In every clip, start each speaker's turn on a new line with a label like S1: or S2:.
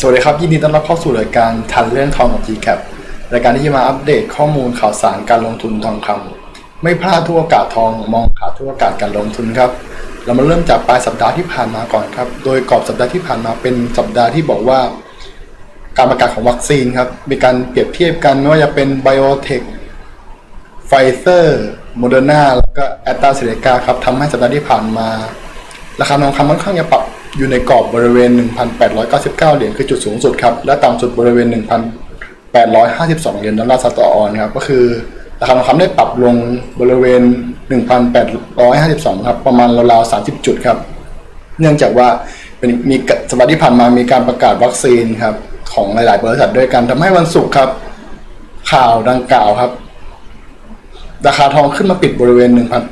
S1: สวัสดีครับ ยินดีต้อนรับเข้าสู่รายการทันเรื่องทองกับ GCAP รายการที่จะมาอัปเดตข้อมูลข่าวสารการลงทุนทองคำไม่พลาดทุกโอกาสทองมองขาทุกโอกาสการลงทุนครับ เรามาเริ่มจากปลายสัปดาห์ที่ผ่านมาก่อนครับ โดยกรอบสัปดาห์ที่ผ่านมาเป็นสัปดาห์ที่บอกว่า การประกาศของวัคซีนครับมีการเปรียบเทียบกันไม่ว่าจะเป็นไบโอเทคไฟเซอร์โมเดอร์นาแล้วก็แอตตาเซเนกาครับทำให้สัปดาห์ที่ผ่านมา ราคาทองคำค่อนข้างจะปรับ อยู่ในกรอบบริเวณ 1,899 เหรียญคือจุดสูงสุดครับ และต่ำสุดบริเวณ 1,852 เหรียญดอลลาร์สตางค์ออนครับ ก็คือราคาทองคำได้ปรับลงบริเวณ 1,852 ครับ ประมาณราวๆ 30 จุดครับ เนื่องจากว่าเป็นมีสัปดาห์ที่ผ่านมามีการประกาศวัคซีนครับ ของหลาย ๆ บริษัทด้วยกันทำให้วันศุกร์ครับ ข่าวดังกล่าวครับราคาทองขึ้นมาปิดบริเวณ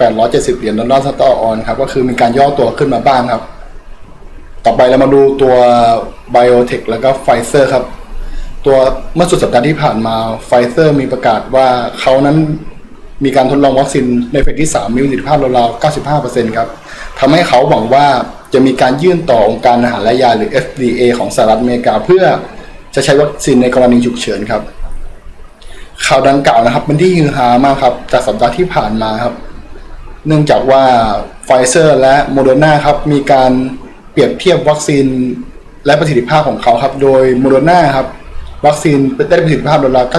S1: 1,870 เหรียญดอลลาร์สตางค์ออนครับ ก็คือมีการย่อตัวขึ้นมาบ้างครับ ต่อไปเรามาดูตัว Biotech แล้วก็ Pfizer ครับ ตัวเมื่อสุดสัปดาห์ที่ผ่านมา Pfizer มีประกาศว่าเขานั้นมีการทดลองวัคซีนในเฟสที่ 3 มีประสิทธิภาพราวๆ 95%ครับทำให้เขาหวังว่าจะมีการยื่นต่อองค์การอาหารและยาหรือ FDA ของสหรัฐอเมริกา เพื่อจะใช้วัคซีนในกรณีฉุกเฉินครับ ข่าวดังกล่าวนะครับเป็นที่ฮือฮามากครับจากสัปดาห์ที่ผ่านมาครับ เนื่องจากว่าไฟเซอร์และโมเดอร์นาครับมีการ เปรียบเทียบวัคซีนและประสิทธิภาพของเขาครับ โดยโมเดอร์นาครับ วัคซีนได้ประสิทธิภาพราวๆ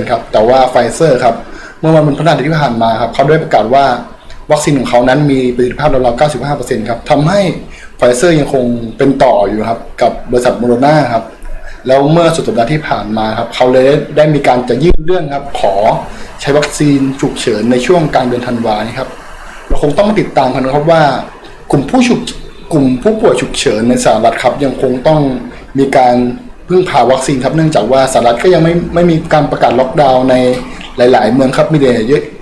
S1: 94%ครับ แต่ว่าไฟเซอร์ครับ เมื่อวันพฤหัสที่ผ่านมาครับ เขาได้ประกาศว่าวัคซีนของเขานั้นมีประสิทธิภาพราวๆ95%ครับทำให้ไฟเซอร์ยังคงเป็นต่ออยู่ครับ กับบริษัทโมเดอร์นาครับ แล้วเมื่อสุดสัปดาห์ที่ผ่านมาครับ เขาเลยได้มีการจะยื่นเรื่องครับ ขอใช้วัคซีนฉุกเฉินในช่วงกลางเดือนธันวานี้ครับ เราคงต้องมาติดตามกันครับว่ากลุ่มผู้ฉุก กลุ่มผู้ป่วยฉุกเฉินในสหรัฐครับยังคงต้องมีการพึ่งพาวัคซีนครับเนื่องจากว่าสหรัฐก็ยังไม่ไม่มีการประกาศล็อกดาวน์ในหลาย ๆ เมืองครับมีแต่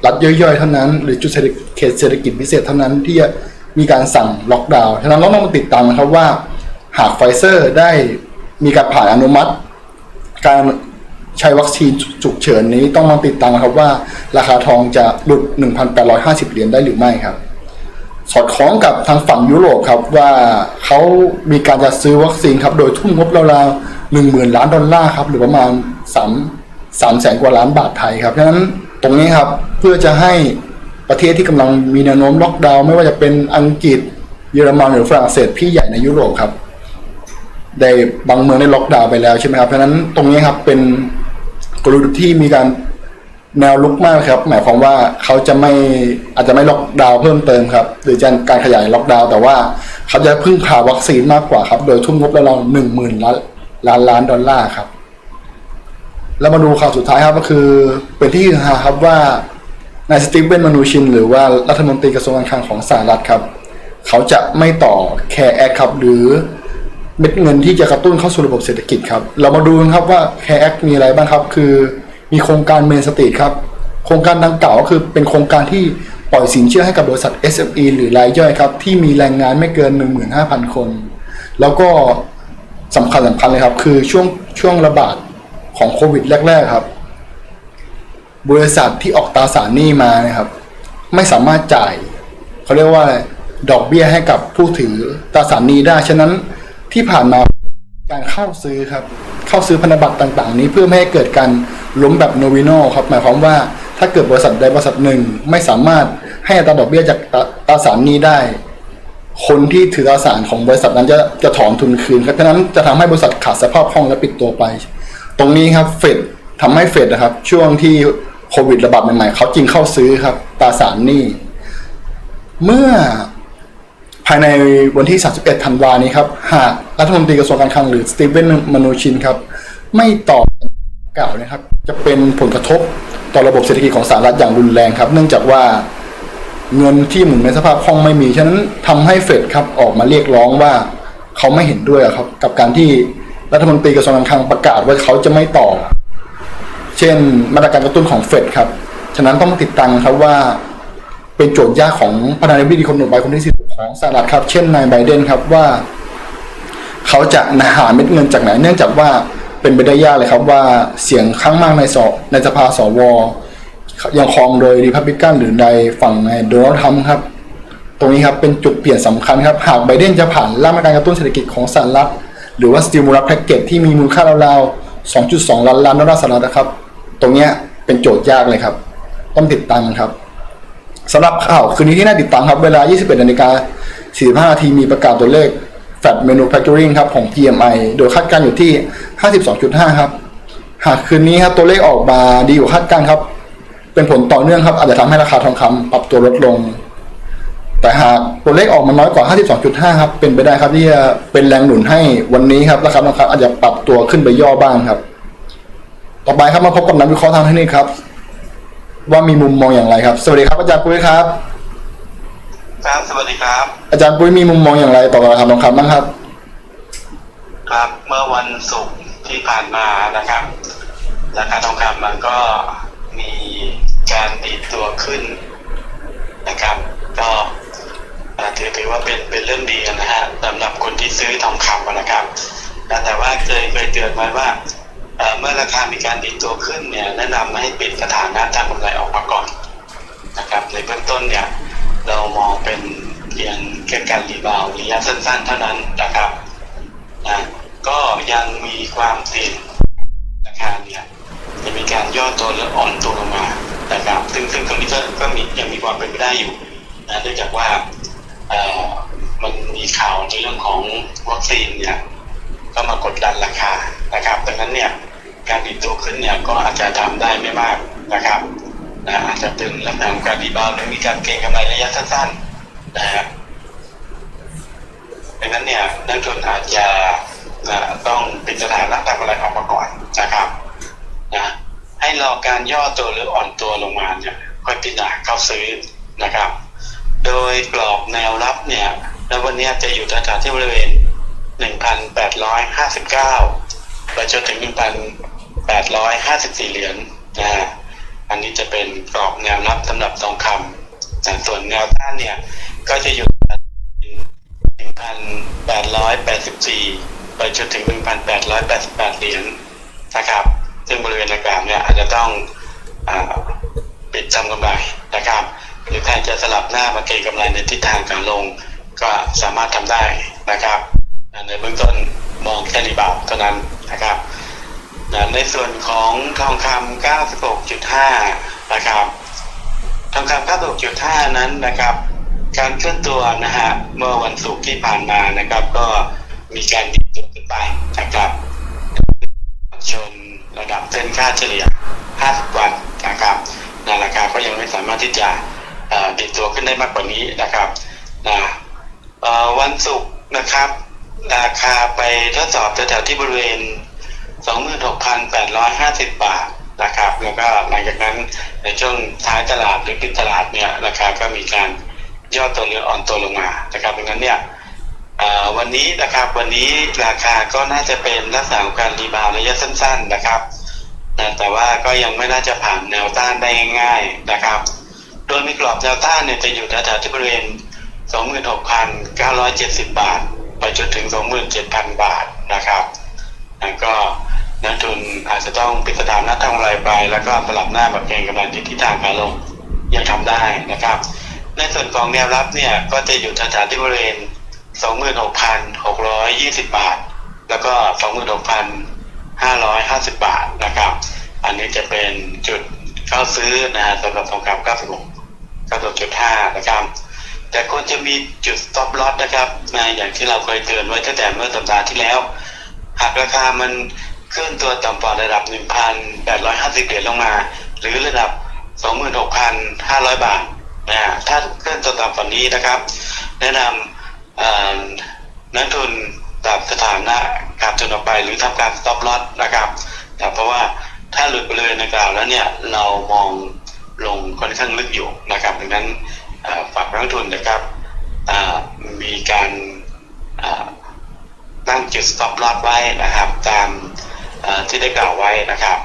S1: รัฐย่อยๆเท่านั้น หรือจุดเศรษฐเขตเศรษฐกิจพิเศษเท่านั้นที่จะมีการสั่งล็อกดาวน์ฉะนั้นเราต้องมาติดตามนะครับว่า หากไฟเซอร์ได้มีการผ่านอนุมัติ การใช้วัคซีนฉุกเฉินนี้ต้องมาติดตามนะครับว่า ราคาทองจะหลุด 1,850 เหรียญได้หรือไม่ครับ สอดคล้องกับทางฝั่งยุโรปครับว่าเขามีการจะซื้อวัคซีนครับ โดยทุ่มงบราวๆ1 0,000ล้านดอลลาร์ครับ หรือประมาณ3 3แสนกว่าล้านบาทไทยครับฉะนั้นตรงนี้ครับเพื่อจะให้ประเทศที่กำลังมีแนวโน้มล็อกดาวน์ไม่ว่าจะเป็นอังกฤษ เยอรมันหรือฝรั่งเศสพี่ใหญ่ในยุโรปครับได้บางเมืองได้ล็อกดาวน์ไปแล้วใช่ไหมครับเพราะฉะนั้นตรงนี้ครับเป็นกลยุทธ์ที่มีการ แนวลุกมากครับ หมายความว่าเขาจะไม่อาจจะไม่ล็อกดาวน์เพิ่มเติมครับ หรือจะการขยายล็อกดาวน์แต่ว่าเขาจะพึ่งพาวัคซีนมากกว่าครับ โดยทุ่มงบแล้วราหนึ่งหมื่นล้านล้านล้านดอลลาร์ครับ แล้วมาดูข่าวสุดท้ายครับก็คือ เป็นที่ฮือฮาครับว่านายสตีเวนมานูชิน หรือว่ารัฐมนตรีกระทรวงการคลังของสหรัฐครับ เขาจะไม่ต่อแคร์แอคครับ หรือเม็ดเงินที่จะกระตุ้นเข้าสู่ระบบเศรษฐกิจครับ เรามาดูกันครับว่า Care Act มีอะไรบ้างครับ คือ มีโครงการเมนสตรีทครับ โครงการดังกล่าวก็คือเป็นโครงการที่ปล่อยสินเชื่อให้กับบริษัท SME หรือรายย่อยครับ ที่มีแรงงานไม่เกิน 15,000 คน แล้วก็สำคัญสำคัญเลยครับ คือช่วงช่วงระบาดของโควิดแรก ๆครับ บริษัทที่ออกตราสารหนี้มานะครับ ไม่สามารถจ่ายเขาเรียกว่าดอกเบี้ยให้กับผู้ถือตราสารหนี้ได้ ฉะนั้นที่ผ่านมาการเข้าซื้อครับ เข้าซื้อพันธบัตรต่าง ๆ นี้เพื่อไม่ให้เกิดการ ล้มแบบโนวิโนครับหมายความว่าถ้าเกิดบริษัทใดบริษัทหนึ่งไม่สามารถให้อัตราดอกเบี้ยจากตราตราสารนี้ได้ คนที่ถือตราสารของบริษัทนั้นจะจะถอนทุนคืนครับฉะนั้นจะทำให้บริษัทขาดสภาพคล่องและปิดตัวไป ตรงนี้ครับเฟดทำให้เฟดนะครับ ช่วงที่โควิดระบาดใหม่ๆเขาจึงเข้าซื้อครับตราสารนี้ เมื่อภายในวันที่ 31 ธันวานี้ครับ หากรัฐมนตรีกระทรวงการคลังหรือสตีเวนมานูชินครับ ไม่ตอบ กล่าวนะครับจะเป็นผลกระทบต่อระบบเศรษฐกิจของสหรัฐอย่างรุนแรงครับ เนื่องจากว่าเงินที่หมุนในสภาพคล่องไม่มี ฉะนั้นทำให้เฟดครับออกมาเรียกร้องว่าเขาไม่เห็นด้วยครับกับการที่รัฐมนตรีกระทรวงการคลังประกาศว่าเขาจะไม่ต่อ เช่นมาตรการกระตุ้นของเฟดครับ ฉะนั้นต้องติดตามครับว่า เป็นโจทย์ยากของประธานาธิบดีคนต่อไปคนที่สิบของสหรัฐครับ เช่นนายไบเดนครับว่า เขาจะหาเม็ดเงินจากไหน เนื่องจากว่า เป็นไปได้ยากเลยครับว่าเสียงข้างมากในสอในสภาสวยังครองโดยรีพับลิกันหรือในฝั่งในโดนัลด์ทรัมป์ครับ ตรงนี้ครับเป็นจุดเปลี่ยนสำคัญครับ หากไบเดนจะผ่านร่างมาตรการกระตุ้นเศรษฐกิจของสหรัฐหรือว่า stimulus package ที่มีมูลค่าราวๆ 2.2 ล้านล้านดอลลาร์สหรัฐนะครับ ตรงเนี้ยเป็นโจทย์ยากเลยครับ ต้องติดตามกันครับสำหรับข่าวคืนนี้ที่น่าติดตามครับ เวลา 21นาฬิกา45นาทีมีประกาศตัวเลข Fed Manufacturing ครับของ PMI โดยคาดการณ์อยู่ที่ 52.5 ครับ หากคืนนี้ครับตัวเลขออกมาดีกว่าคาดการณ์ครับ เป็นผลต่อเนื่องครับอาจจะทำให้ราคาทองคำปรับตัวลดลง แต่หากตัวเลขออกมาน้อยกว่า 52.5 ครับ เป็นไปได้ครับที่จะเป็นแรงหนุนให้วันนี้ครับราคาทองคำอาจจะปรับตัวขึ้นไปย่อบ้างครับ ต่อไปครับมาพบกับนักวิเคราะห์ทางเทคนิคครับ ว่ามีมุมมองอย่างไรครับ สวัสดีครับอาจารย์ปุ้ยครับ
S2: ครับ สวัสดีครับ
S1: อาจารย์ปุ้ยมีมุมมองอย่างไรต่อราคาทองคำบ้างครับ
S2: ครับ เมื่อวันศุกร์ที่ผ่านมานะครับราคาทองคำมันก็มีการดีดตัวขึ้นนะครับ ก็อ่าถือถือว่าเป็นเป็นเรื่องดีนะฮะสำหรับคนที่ซื้อทองคำนะครับแต่แต่ว่าเคยเคยเตือนไว้ว่าเอ่อเมื่อราคามีการดีดตัวขึ้นเนี่ยแนะนำให้ปิดสถานะทางกำไรออกมาก่อนนะครับในเบื้องต้นเนี่ย เรามองเป็นเพียงการรีบาวด์ระยะสั้นๆเท่านั้นนะครับนะก็ยังมีความเสี่ยงราคาเนี่ยจะมีการย่อตัวหรืออ่อนตัวลงมานะครับซึ่งซึ่งตรงนี้ก็ก็มียังมีความเป็นไปได้อยู่นะเนื่องจากว่าเอ่อมันมีข่าวในเรื่องของวัคซีนเนี่ยก็มากดดันราคานะครับดังนั้นเนี่ยการดีดตัวขึ้นเนี่ยก็อาจจะทำได้ไม่มากนะครับนะอาจจะเป็นลักษณะของการรีบาวด์หรือมีการเก็งกำไรระยะสั้นๆนะฮะ ดังนั้นเนี่ยนักลงทุนอาจจะต้องเป็นสถานะทำอะไรออกมาก่อนนะครับนะให้รอการย่อตัวหรืออ่อนตัวลงมาเนี่ยค่อยพิจารณาเข้าซื้อนะครับ โดยกรอบแนวรับเนี่ยแล้ววันนี้จะอยู่แถวๆที่บริเวณ 1,859ไปจนถึง 1,854 เหรียญนะฮะอันนี้จะเป็นกรอบแนวรับสำหรับทองคำแต่ส่วนแนวต้านเนี่ยก็จะอยู่ 1,884 ไปจนถึง 1,888 เหรียญนะครับ ซึ่งบริเวณดังกล่าวเนี่ยอาจจะต้องอปิดทำกำไรนะครับ หรือใครจะสลับหน้ามาเก็งกำไรในทิศทางการลงก็สามารถทำได้นะครับ ในเบื้องต้นมองแค่รีบาวเท่านั้นนะครับ ในส่วนของทองคำ96.5 นะครับ ทองคำ96.5 นั้นนะครับ การเคลื่อนตัวนะฮะเมื่อวันศุกร์ที่ผ่านมานะครับ ก็มีการดิดตัวขึ้นไปนะครับชนระดับเส้นค่าเฉลี่ย 50 วันนะครับนะราคาก็ยังไม่สามารถที่จะดิดตัวขึ้นได้มากกว่านี้นะครับนะวันศุกร์นะครับ ราคาไปทดสอบแถวๆที่บริเวณ 26,850 บาทนะครับ แล้วก็หลังจากนั้นในช่วงท้ายตลาดหรือปิดตลาดเนี่ยราคาก็มีการ ย่อตัวหรืออ่อนตัวลงมานะครับดังนั้นเนี่ยวันนี้นะครับวันนี้ราคาก็น่าจะเป็นลักษณะของการรีบาวระยะสั้น ๆนะครับแต่ว่าก็ยังไม่น่าจะผ่านแนวต้านได้ง่ายๆนะครับ โดยมีกรอบแนวต้านเนี่ยจะอยู่แถวๆที่บริเวณ 26,970 บาท ไปจนถึง 27,000 บาทนะครับแล้วก็นักทุนอาจจะต้องปิดสถานะทางรายไป แล้วก็สลับหน้าแบบเกงกำลังที่ทิศทางการลงยังทำได้นะครับ ในส่วนของแนวรับเนี่ยก็จะอยู่แถวๆที่บริเวณ 26,620 บาท แล้วก็ 26,550 บาทนะครับ อันนี้จะเป็นจุดเข้าซื้อนะฮะสำหรับทองคำ96 96.5 นะครับ แต่ควรจะมีจุด stop loss นะครับนะอย่างที่เราเคยเตือนไว้ตั้งแต่เมื่อสัปดาห์ที่แล้ว หากราคามันเคลื่อนตัวต่ำกว่าระดับ 1,850 เหรียญลงมา หรือระดับ 26,500 บาท นะถ้าเคลื่อนตัวต่ำกว่านี้นะครับ แนะนำนักทุนปรับสถานะการทุนออกไปหรือทำการ stop loss นะครับแต่เพราะว่าถ้าหลุดบริเวณดังกล่าวแล้วเนี่ยเรามองลงค่อนข้างลึกอยู่นะครับดังนั้นฝากนักทุนนะครับมีการตั้งจุด stop loss ไว้นะครับ ตามที่ได้กล่าวไว้นะครับ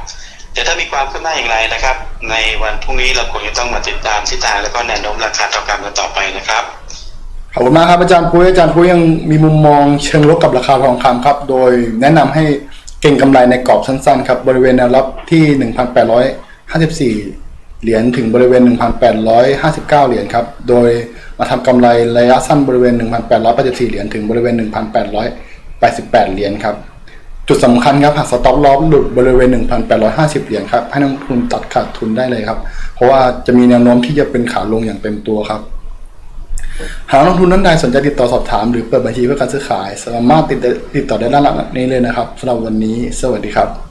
S2: ดี๋ยวถ้ามีความคืบหน้าอย่างไรนะครับ ในวันพรุ่งนี้เราคงจะต้องมาติดตามทิศทางแล้วก็แนวโน้มราคาทองคำกันต่อไปนะครับ
S1: ขอบคุณมากครับอาจารย์ปุ้ยอาจารย์ปุ้ยยังมีมุมมองเชิงลบกับราคาทองคำครับ โดยแนะนำให้เก็งกำไรในกรอบสั้นๆครับบริเวณแนวรับที่ 1,854 เหรียญถึงบริเวณ 1,859 เหรียญครับโดยมาทำกำไรระยะสั้นบริเวณ 1,884 เหรียญถึงบริเวณ 1,888 เหรียญครับ จุดสำคัญครับหากสต็อปลอสหลุดบริเวณ 1,850 เหรียญครับให้นักลงทุนตัดขาดทุนได้เลยครับ เพราะว่าจะมีแนวโน้มที่จะเป็นขาลงอย่างเต็มตัวครับ หากนักลงทุนท่านใดสนใจติดต่อสอบถาม หรือเปิดบัญชีเพื่อการซื้อขาย สามารถติดติดต่อได้ด้านหลังนี้เลยนะครับสำหรับวันนี้ สวัสดีครับ